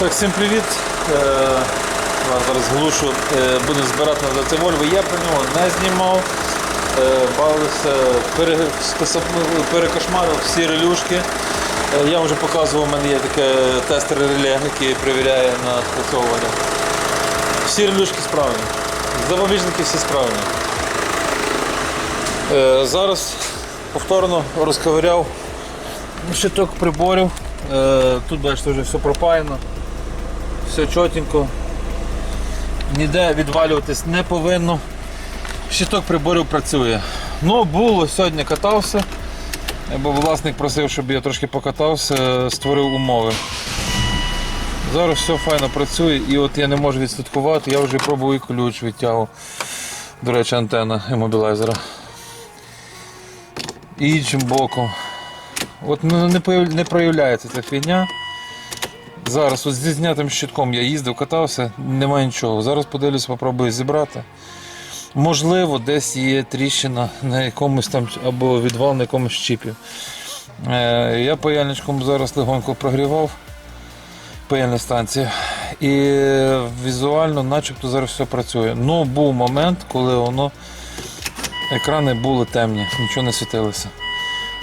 Так, всім привіт. Е, вас зараз глушу. Е, будемо збирати на це Вольво. Я про нього не знімав. Е, бавився, пере, перекошмарив всі релюшки. Е, я вже показував, у мене є таке тестер реле, який перевіряє на спрацьовування. Всі релюшки справні. Запобіжники всі справні. Е, зараз повторно розковиряв щиток приборів. Е, Тут бачите, вже все пропаяно, все чотенько. Ніде відвалюватись не повинно. Щиток приборів працює. Ну, було, сьогодні катався, бо власник просив, щоб я трошки покатався, створив умови. Зараз все файно працює і от я не можу відслідкувати, я вже пробую ключ відтягу. До речі, антенна іммобілайзера. І іншим боком. От ну, не проявляється ця фігня. Зараз от зі знятим щитком я їздив, катався, немає нічого. Зараз подивлюсь, попробую зібрати. Можливо, десь є тріщина на якомусь там або відвал на якомусь чіпі. Е, я паяльничком зараз легонько прогрівав паяльна станція. І візуально начебто зараз все працює. Ну, був момент, коли воно екрани були темні, нічого не світилося.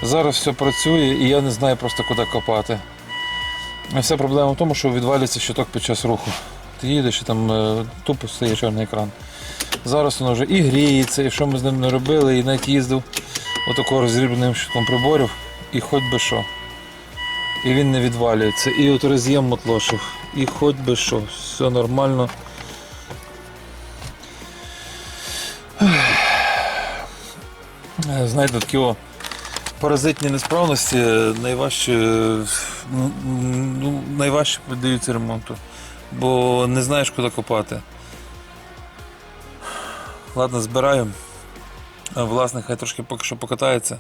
Зараз все працює і я не знаю просто куди копати. І Вся проблема в тому, що відвалюється щиток під час руху. Ти їдеш і там е, тупо стає чорний екран. Зараз воно вже і гріється, і що ми з ним не робили, і навіть їздив отакого розрібненим щитком приборів, і хоч би що. І він не відвалюється. І от роз'єм мотлошив, і хоч би що, все нормально. Е, Знаєте, такі о, паразитні несправності найважче, ну, ну, найважче піддаються ремонту, бо не знаєш, куди копати. Ладно, збираю. А Власник хай трошки поки що покатається.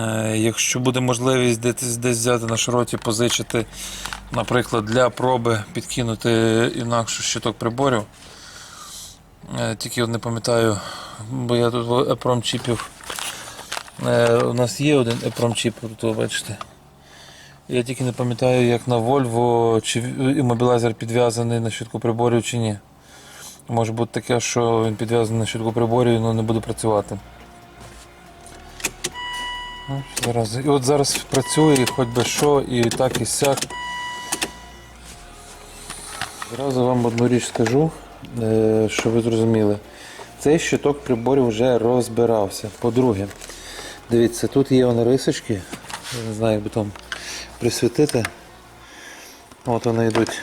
Е, Якщо буде можливість десь, десь взяти на широті, позичити, наприклад, для проби підкинути інакше щиток приборів. Е, Тільки не пам'ятаю, бо я тут епром чіпів. Е, У нас є один епром чіп, тут бачите. Я тільки не пам'ятаю, як на Volvo, чи іммобілайзер підв'язаний на щитку приборів чи ні. Може бути таке, що він підв'язаний на щитку приборів, але не буде працювати. Ну, Зараз. І от зараз працює, хоч би що, і так, і сяк. Зразу вам одну річ скажу, е, щоб ви зрозуміли. Цей щиток приборів вже розбирався. По-друге, дивіться, тут є вони рисочки, я не знаю, як би там присвітити. От вони йдуть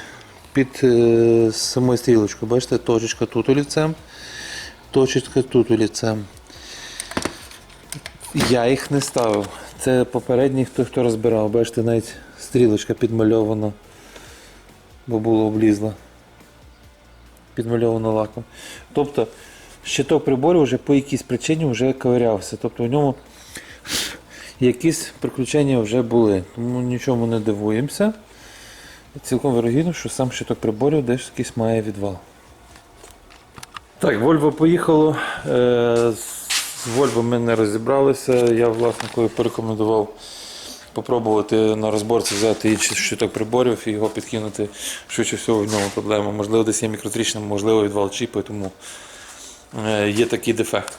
під е, самою стрілочкою. Бачите, точечка тут олівцем, точечка тут олівцем. Я їх не ставив. Це попередній хто, хто розбирав. Бачите, навіть стрілочка підмальована, бо було облізла. Підмальована лаком. Тобто щиток приборів вже по якійсь причині вже ковирявся. Тобто в ньому якісь приключення вже були. Тому нічому не дивуємося. Цілком вирогідно, що сам щиток приборів десь якийсь має відвал. Так, Volvo поїхало. Е, З Volvo ми не розібралися. Я власникові порекомендував попробувати на розборці взяти інший щиток приборів і його підкинути. Швидше всього в ньому проблема. Можливо, десь є мікротрічна, можливо, відвал чіпи, тому е, є такий дефект.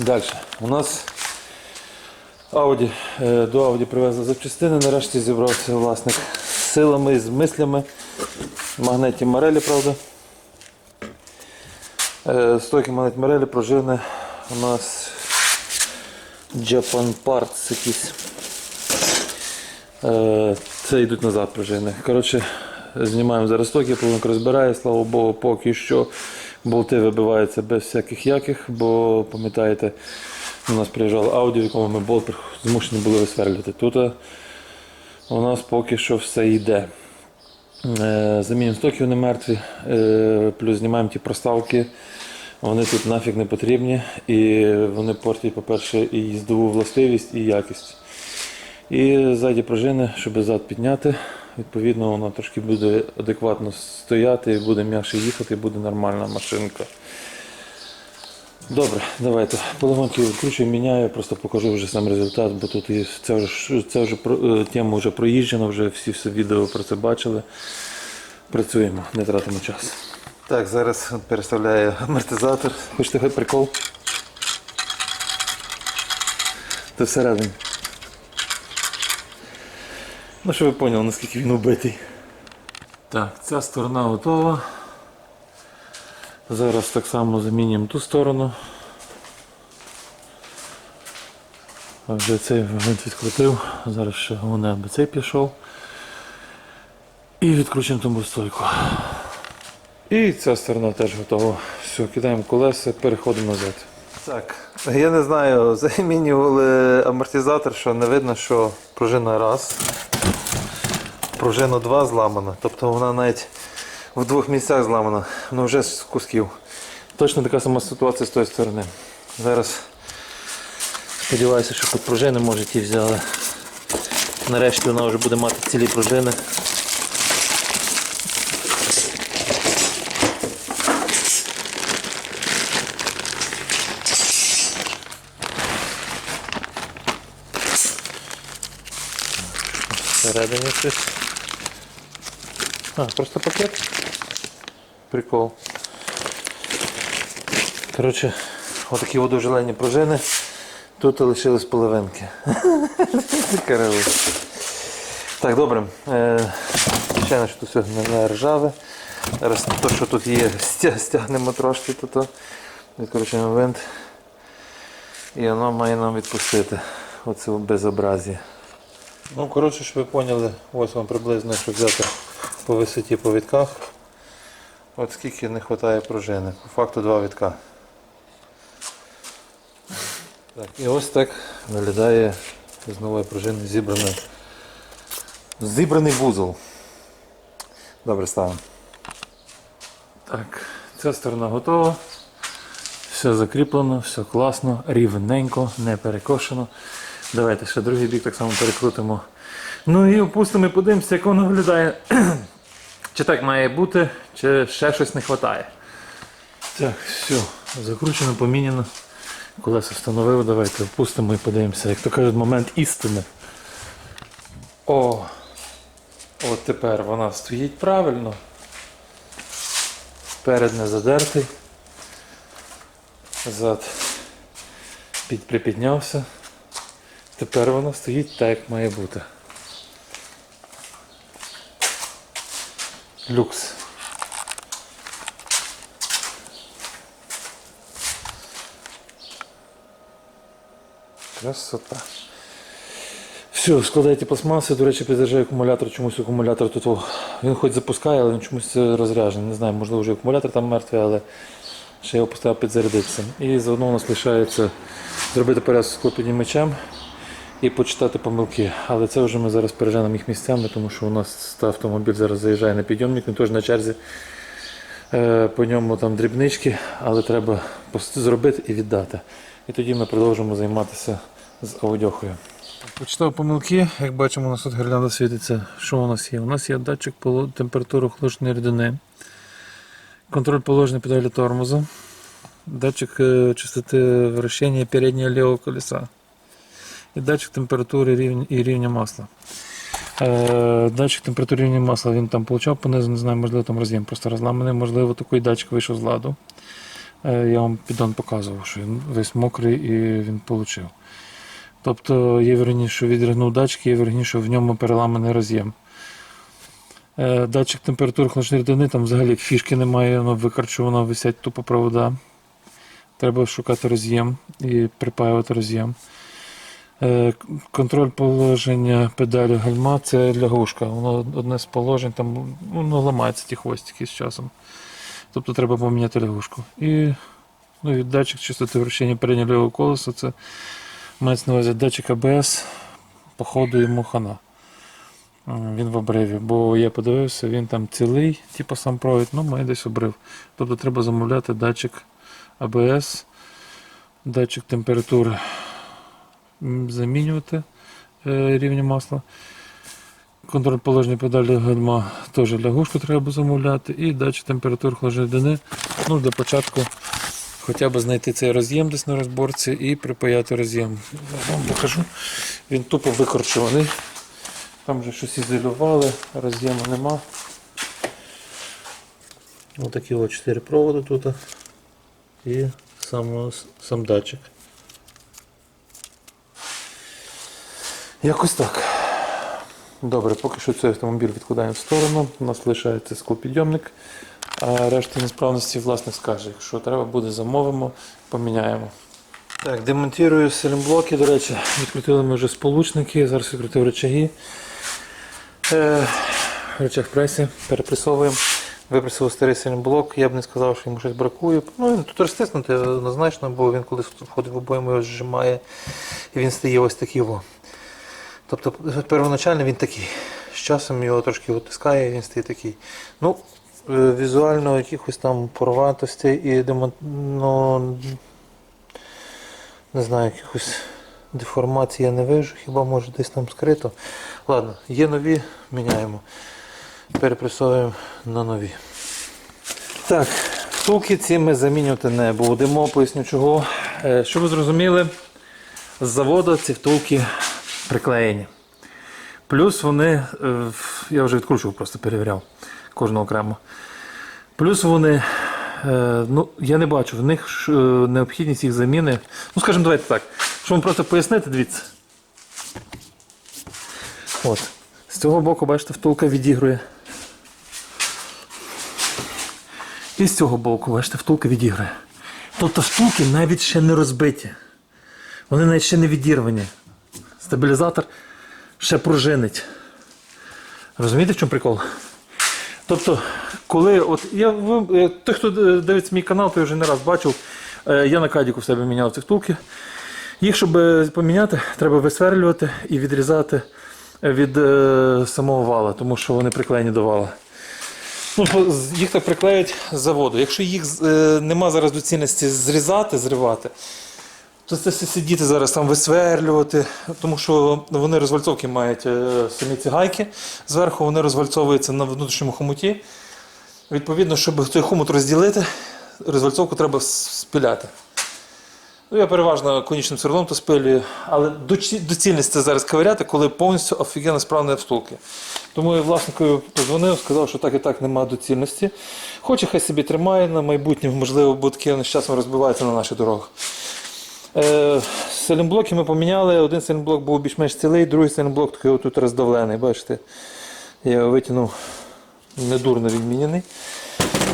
Далі. У нас Audi. Е, До Audi привезли запчастини. Нарешті зібрався власник з силами, з мислями. Магнеті Марелі, правда. Е, Стойки Магнеті Марелі пружини у нас Japan Parts якісь. Е, Це йдуть назад пружини. Коротше, знімаємо зараз стойки, половинка розбирає, слава Богу, поки що болти вибиваються без всяких яких, бо пам'ятаєте, у нас приїжджало аудіо, в якому ми болт змушені були висверлювати. Тут е, у нас поки що все йде. Е, Замінюємо стоки, вони мертві, е, плюс знімаємо ті проставки. Вони тут нафіг не потрібні і вони портять, по-перше, і їздову властивість, і якість. І ззаді пружини, щоб зад підняти, відповідно, воно трошки буде адекватно стояти, буде м'якше їхати, буде нормальна машинка. Добре, давайте. Поломанки відкручую, міняю, просто покажу вже сам результат, бо тут і це вже, це вже е, тема вже проїжджена, вже всі все відео про це бачили. Працюємо, не тратимо час. Так, зараз переставляю амортизатор. Хочете хоч прикол? Це всередині. Ну, щоб ви поняли, наскільки він убитий. Так, ця сторона готова. Зараз так само замінюємо ту сторону. А Вже цей винт відкрутив, зараз ще головне, аби цей пішов. І відкручуємо тому стойку. І ця сторона теж готова. Все, кидаємо колеса, переходимо назад. Так, я не знаю, замінювали амортизатор, що не видно, що пружина раз, пружина два зламана. Тобто вона навіть в двох місцях зламана, вона вже з кусків. Точно така сама ситуація з тої сторони. Зараз сподіваюся, що хоч пружини може ті взяли. Нарешті вона вже буде мати цілі пружини. Всередині щось. А, просто пакет. Прикол. Коротше, отакі водовжелені пружини. Тут лишились половинки. Так, добре. Ще на що тут не, ржаве. Зараз то, що тут є, стягнемо трошки тут. Відкручуємо винт. І воно має нам відпустити оце безобразі. Ну, коротше, щоб ви поняли, ось вам приблизно, якщо взяти по висоті по вітках. От скільки не вистачає пружини. По факту два вітка. Так, і ось так виглядає з нової пружини зібраний, зібраний вузол. Добре, ставимо. Так, ця сторона готова. Все закріплено, все класно, рівненько, не перекошено. Давайте ще другий бік так само перекрутимо. Ну і опустимо і подивимося, як воно виглядає. Чи так має бути, чи ще щось не вистачає. Так, все, закручено, поміняно. Колеса встановив, давайте опустимо і подивимося, як то кажуть, момент істини. О! От тепер вона стоїть правильно. Перед не задертий. Зад підприпіднявся. Тепер вона стоїть так, як має бути. Люкс. Красота. Все, складайте пластмаси, до речі, під'їжджає акумулятор, чомусь акумулятор тут. Він хоч запускає, але він чомусь розряджений. Не знаю, можливо вже акумулятор там мертвий, але ще його поставив підзарядитися. І заодно у нас лишається зробити порядок з склопіднімачем і почитати помилки. Але це вже ми зараз переженемо їх місцями, тому що у нас автомобіль зараз заїжджає на підйомник, він теж на черзі. Е, По ньому там дрібнички, але треба зробити і віддати. І тоді ми продовжимо займатися з аудіохою. Почитав помилки, як бачимо, у нас тут гірлянда світиться. Що у нас є? У нас є датчик температури охолодженої рідини, контроль положення педалі тормозу, датчик е, частоти вращення переднього лівого колеса і датчик температури і рівня масла. Е, датчик температури рівня масла він там получав понизу, не знаю, можливо там роз'єм просто розламаний, можливо, такий датчик вийшов з ладу. Е, я вам піддон показував, що він весь мокрий і він отримав. Тобто є вірогідність, що відригнув датчик, є вірогідність, що в ньому переламаний роз'єм. Е, Датчик температури холодної рідини, там взагалі фішки немає, воно викарчовано, висять тупо провода. Треба шукати роз'єм і припаювати роз'єм. Е, Контроль положення педалі гальма це лягушка. Воно одне з положень, там воно ламається ті хвостики з часом. Тобто треба поміняти лягушку. І, ну, і датчик чистоти вращення переднього лівого колеса це мається на увазі датчик АБС, походу йому хана. Він в обриві, бо я подивився, він там цілий, типу сам провід, ну має десь обрив. Тобто треба замовляти датчик АБС, датчик температури замінювати е, рівня масла. Контроль положення педалі гальма теж лягушку треба замовляти. І датчик температури холодної рідини. Ну, для початку хоча б знайти цей роз'єм десь на розборці і припаяти роз'єм. Зараз вам покажу. Він тупо викорчуваний. Там вже щось ізолювали, роз'єму нема. Ось такі от 4 проводи тут. І сам, сам датчик. Якось так. Добре, поки що цей автомобіль відкладаємо в сторону. У нас лишається склопідйомник, а решта несправності власник скаже. Якщо треба буде, замовимо, поміняємо. Так, демонтую селімблоки, до речі, відкрутили ми вже сполучники, зараз відкрутив речаги. Е, речах пресі, перепресовуємо. Випресив старий селімблок, я б не сказав, що йому щось бракує. Ну, він тут розтиснути однозначно, бо він коли входить в обойму, його зжимає і він стає ось такий. Тобто первоначально він такий. З часом його трошки витискає, він стає такий. Ну, е, візуально якихось там порватостей і демон... ну, не знаю, якихось деформацій я не вижу, хіба може десь там скрито. Ладно, є нові, міняємо. Перепресовуємо на нові. Так, втулки ці ми замінювати не будемо, поясню чого. Е, Щоб ви зрозуміли, з заводу ці втулки приклеєні. Плюс вони, е, я вже відкручував, просто перевіряв кожну окремо. Плюс вони, е, ну, я не бачу в них е, необхідність їх заміни. Ну, скажімо, давайте так. Щоб вам просто пояснити, дивіться. От. З цього боку, бачите, втулка відігрує. І з цього боку, бачите, втулка відіграє. Тобто втулки навіть ще не розбиті. Вони навіть ще не відірвані. Стабілізатор ще пружинить. Розумієте, в чому прикол? Тобто, коли от я ви- е, той, хто е, дивиться мій канал, той вже не раз бачив. е, Я на кадіку в себе міняв ці втулки. Їх, щоб поміняти, треба висверлювати і відрізати від самого вала, тому що вони приклеєні до вала. Ну, їх так приклеють з заводу. Якщо їх нема зараз доцільності зрізати, зривати, то це все сидіти зараз там висверлювати, тому що вони розвальцовки мають е, самі ці гайки. Зверху вони розвальцовуються на внутрішньому хомуті. Відповідно, щоб цей хомут розділити, розвальцовку треба с- спіляти. Ну, я переважно конічним сверлом то спилюю, але доцільність це зараз ковиряти, коли повністю офігенно справні втулки. Тому я власнику подзвонив, сказав, що так і так немає доцільності. Хоче, хай собі тримає на майбутнє, можливо, таке вони з часом розбиваються на наших дорогах. Е, Селімблоки ми поміняли. Один селімблок був більш-менш цілий, другий селімблок такий отут роздавлений. Бачите, я його витягнув недурно відмінений.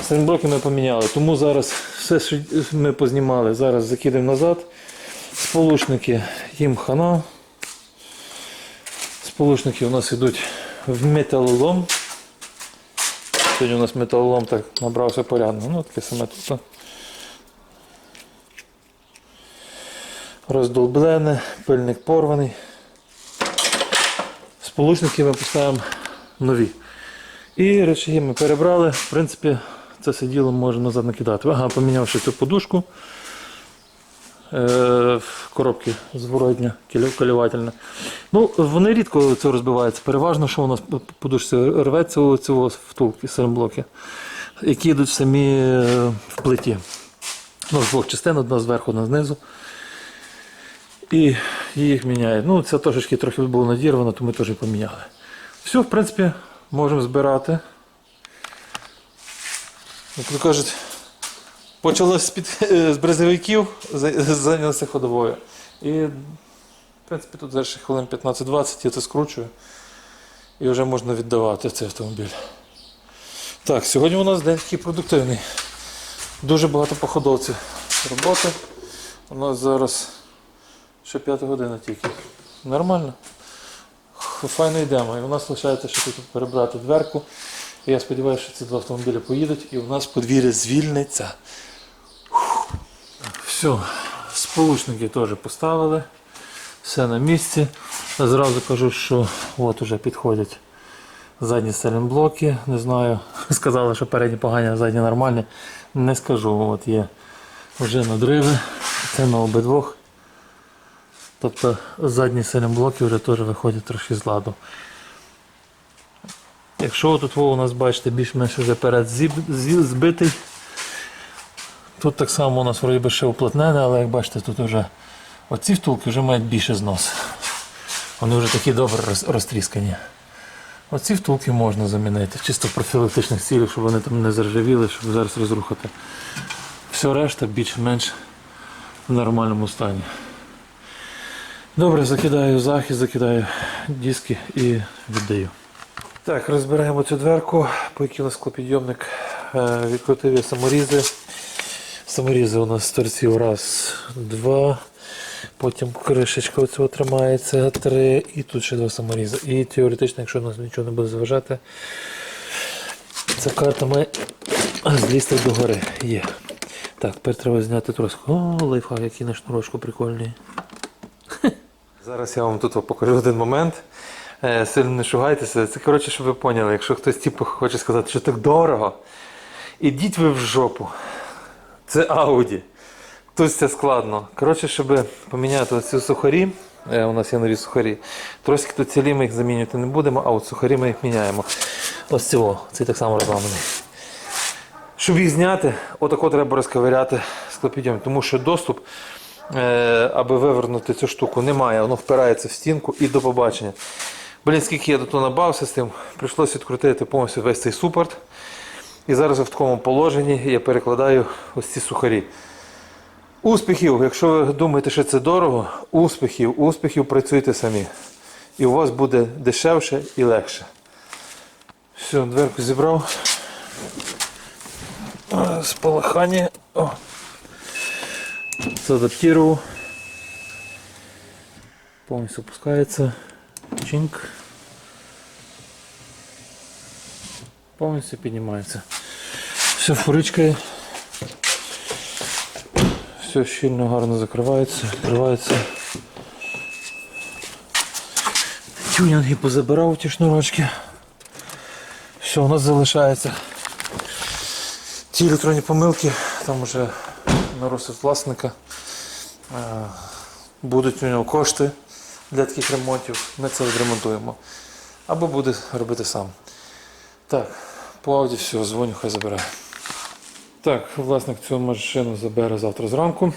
Селімблоки ми поміняли. Тому зараз все, що ми познімали, зараз закидаємо назад. Сполучники їм хана. Сполучники у нас йдуть в металолом. Сьогодні у нас металолом так набрався порядно. Ну, таке саме тут. Роздолблене, пильник порваний. Сполучники ми поставимо нові. І речі ми перебрали. В принципі, це все діло можна назад накидати. Ага, помінявши цю подушку. Е, в коробки зворотня, колівательна. Ну, вони рідко це розбиваються. Переважно, що у нас подушці рветься у цього втулки, серемблоки, які йдуть самі е, в плиті. Ну, з двох частин, одна зверху, одна знизу. І їх міняють. Ну, це трошечки трохи було надірвано, то ми теж поміняли. Все, в принципі, можемо збирати. Як то кажуть, почалося з, під, е, з брезовиків, за- зайнялося ходовою. І, в принципі, тут зараз хвилин 15-20 я це скручую. І вже можна віддавати цей автомобіль. Так, сьогодні у нас день такий продуктивний. Дуже багато походовців роботи. У нас зараз ще п'ята година тільки. Нормально. Файно йдемо. І у нас лишається ще тут перебрати дверку. І я сподіваюся, що ці два автомобілі поїдуть і у нас подвір'я звільниться. Все, сполучники теж поставили. Все на місці. Зразу кажу, що от уже підходять задні селенблоки. Не знаю. Сказали, що передні погані, а задні нормальні. Не скажу. От є вже надриви. Це на обидвох. Тобто задні селемблоки вже теж виходять трохи з ладу. Якщо тут у нас, бачите, більш-менш вже перед збитий, Тут так само у нас вроді би ще уплотнене, але як бачите, тут вже оці втулки вже мають більше знос. Вони вже такі добре розтріскані. Оці втулки можна замінити, чисто в профілактичних цілях, щоб вони там не заржавіли, щоб зараз розрухати. Все решта більш-менш в нормальному стані. Добре, закидаю захист, закидаю диски і віддаю. Так, розбираємо цю дверку, поїхали склопідйомник, е, відкрутив саморізи. Саморізи у нас з торців раз, два. Потім кришечка оцього тримається, три, і тут ще два саморізи. І теоретично, якщо у нас нічого не буде заважати, ця карта має злізти до гори. Є. Так, тепер треба зняти троску. О, лайфхак, який на шнурочку прикольний. Зараз я вам тут покажу один момент. Е, Сильно не шугайтеся. Це коротше, щоб ви поняли, якщо хтось типу, хоче сказати, що так дорого, ідіть ви в жопу. Це Ауді. Тут це складно. Коротше, щоб поміняти оці сухарі, е, у нас є нові сухарі. Трошки тут цілі ми їх замінювати не будемо, а от сухарі ми їх міняємо. Ось цього, цей так само розламаний. Щоб їх зняти, отако треба розковиряти склопідйом, тому що доступ, аби вивернути цю штуку, немає, воно впирається в стінку і до побачення. Блін, скільки я до того набався з тим, прийшлося відкрутити повністю весь цей супорт. І зараз в такому положенні я перекладаю ось ці сухарі. Успіхів, якщо ви думаєте, що це дорого, успіхів, успіхів працюйте самі. І у вас буде дешевше і легше. Все, дверку зібрав. Спалахання. О. Задаптировал. Повністю опускається. Чинк. Повністю піднімається. Все фуричкою. Все щільно гарно закривається, відкривається. Тюнінги позабирав ті шнурочки. Все, у нас залишається ті електронні помилки, там вже на розсуд власника. Е, Будуть у нього кошти для таких ремонтів, ми це відремонтуємо. Або буде робити сам. Так, по ауді все, дзвоню, хай забирає. Так, власник цю машину забере завтра зранку.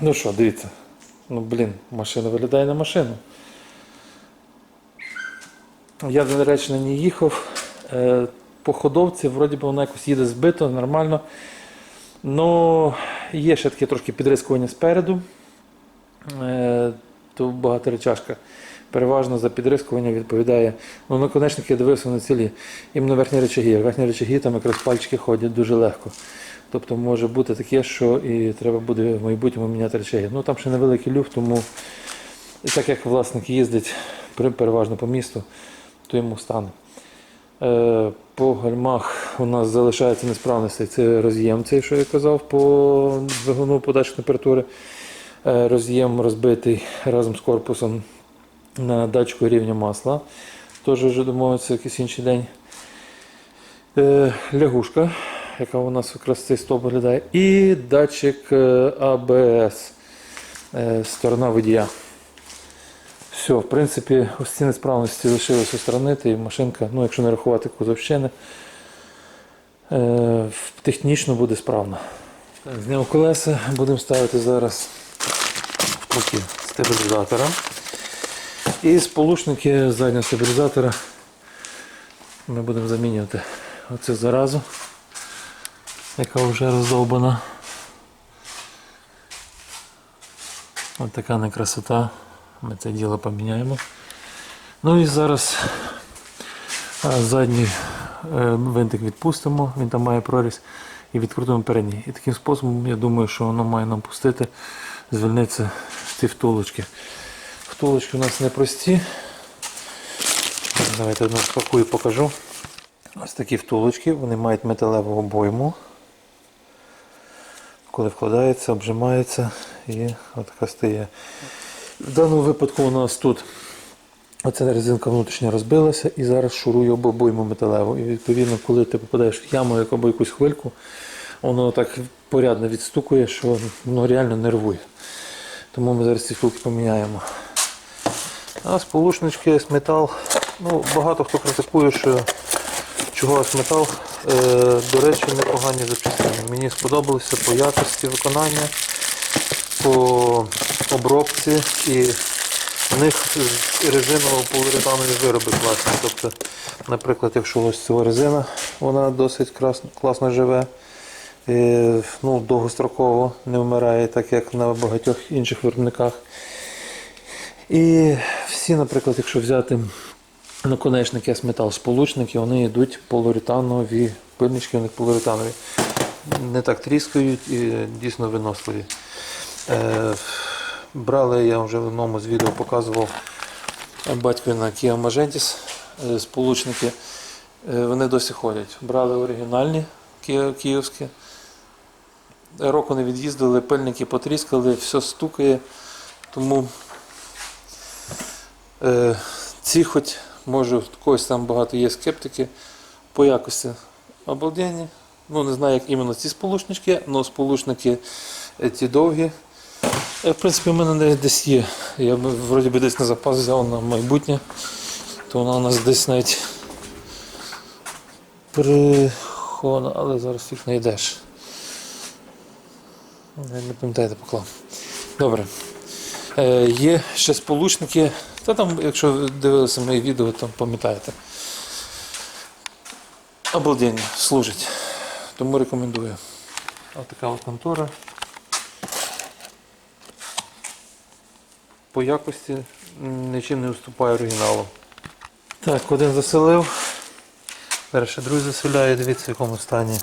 Ну що, дивіться. Ну блін, машина виглядає на машину. Я, до речі, на ній їхав. Е, по ходовці, вроді би вона якось їде збито, нормально. Ну, є ще таке трошки підрискування спереду. Е, то багаторечашка. Переважно за підрискування відповідає. Ну, наконечники я дивився на цілі. Іменно верхні речаги. Верхні речаги там якраз пальчики ходять дуже легко. Тобто може бути таке, що і треба буде в майбутньому міняти речаги. Ну там ще невеликий люфт, тому так як власник їздить переважно по місту, то йому стане. По гальмах у нас залишається несправності. Це роз'єм, цей, що я казав, по двигуну подачі температури. Е, Роз'єм розбитий разом з корпусом на датчику рівня масла. Теж вже домовиться якийсь інший день. Е, Лягушка, яка у нас якраз цей стовп виглядає. І датчик е, АБС, сторона водія. Все, в принципі, ось ці несправності лишилися устранити, і машинка, ну якщо не рахувати кузовщини, е, технічно буде справна. Так, Зняв колеса, будемо ставити зараз втулки стабілізатора. І сполучники заднього стабілізатора ми будемо замінювати оцю заразу, яка вже роздовбана. Ось така не красота. Ми це діло поміняємо. Ну і зараз задній е, винтик відпустимо, він там має прорізь і відкрутимо передній. І таким способом, я думаю, що воно має нам пустити, звільнитися ці втулочки. Втулочки у нас непрості. Давайте одну спакую покажу. Ось такі втулочки, вони мають металеву обойму. Коли вкладається, обжимається і отака стає. В даному випадку у нас тут оця резинка внутрішня розбилася і зараз шурую об обойму металеву. І відповідно, коли ти попадаєш в яму або якусь хвильку, воно так порядно відстукує, що воно реально нервує. Тому ми зараз ці штуки поміняємо. А сполучнички метал. Ну, багато хто критикує, що чого метал. Е, до речі, непогані запчастини. Мені сподобалося по якості виконання, по обробці і в них резиново поліуретанові вироби класні. Тобто, наприклад, якщо ось ця резина, вона досить красно, класно живе. е, Ну, довгостроково не вмирає, так як на багатьох інших виробниках. І всі, наприклад, якщо взяти наконечники S-Metal сполучники, вони йдуть полуретанові, пильнички них полуретанові. Не так тріскають і дійсно виносливі. Е, брали, я вже в одному з відео показував батькові на Kia Magentis е, сполучники. Е, вони досі ходять. Брали оригінальні київські. Року не від'їздили, пильники потріскали, все стукає. Тому Е, ці хоч, може, когось там багато є скептики по якості обалденні. Ну, не знаю, як іменно ці сполучнички, але сполучники ті довгі. Е, В принципі, у мене де- десь є. Я вроді би десь на запас взяв на майбутнє, то вона у нас десь навіть прихована, але зараз фіг не йдеш. Не, пам'ятаєте, поклав. Добре. Е, є ще сполучники. Та там, якщо ви дивилися мої відео, там пам'ятаєте. Обалденні, служить. Тому рекомендую. Ось така от контора. По якості нічим не уступає оригіналу. Так, один заселив. Перше другий заселяє, дивіться в якому стані.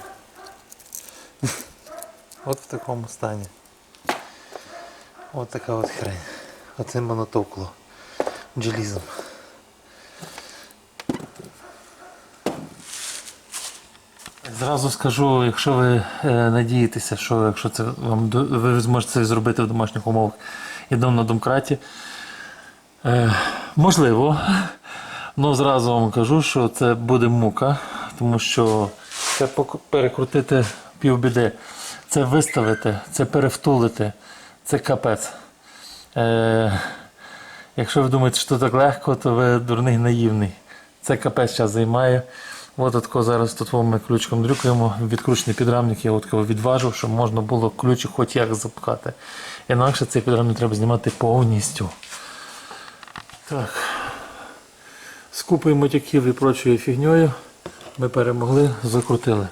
От в такому стані. От така от хрень. Оце монотокло. Джелізом. Зразу скажу, якщо ви е, надієтеся, що якщо це вам ви зможете це зробити в домашніх умовах дом на домкраті, е, можливо. Ну зразу вам кажу, що це буде мука, тому що це перекрутити півбіди, це виставити, це перевтулити, це капець. Е, якщо ви думаєте, що так легко, то ви дурний наївний. Це капець час займає. От отко зараз тут ми ключиком дрюкаємо, відкручений підрамник, я от його відважив, щоб можна було ключик хоч як запхати. Інакше цей підрамник треба знімати повністю. Так. З купою мотяків і прочою фігньою ми перемогли, закрутили.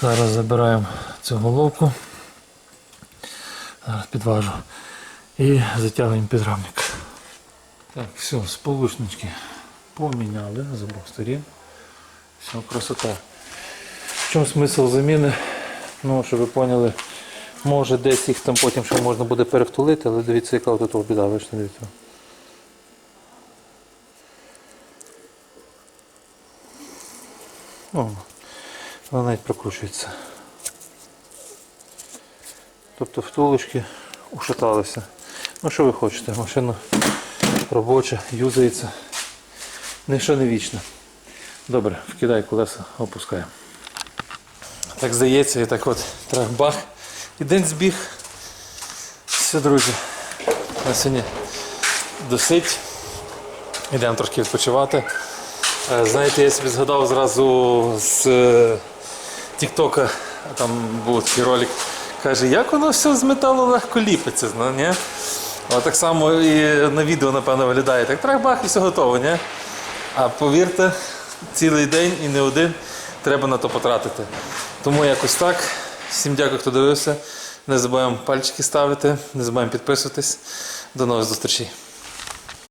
Зараз забираємо цю головку. Зараз підважу. І затягуємо підрамник. Так, все, сполучнички поміняли з обох сторін. Все, красота. В чому смисл заміни? Ну, щоб ви поняли, може десь їх там потім ще можна буде перевтулити, але дивіться, яка тут біда, бачите, дивіться. О, вона навіть прокручується. Тобто втулочки ушаталися. Ну що ви хочете? Машина робоча, юзається. Ніщо не вічно. Добре, вкидай колеса, опускаємо. Так здається, і так от трах-бах. І день збіг. Все, друзі. На сьогодні досить. Йдемо трошки відпочивати. Е, Знаєте, я собі згадав зразу з е, Тіктока, там був такий ролик, каже, як воно все з металу легко ліпиться. Ну? О, так само і на відео, напевно, виглядає. Так трах-бах і все готово, ні? А повірте, цілий день і не один треба на то потратити. Тому якось так. Всім дякую, хто дивився. Не забуваємо пальчики ставити, не забуваємо підписуватись. До нових зустрічей.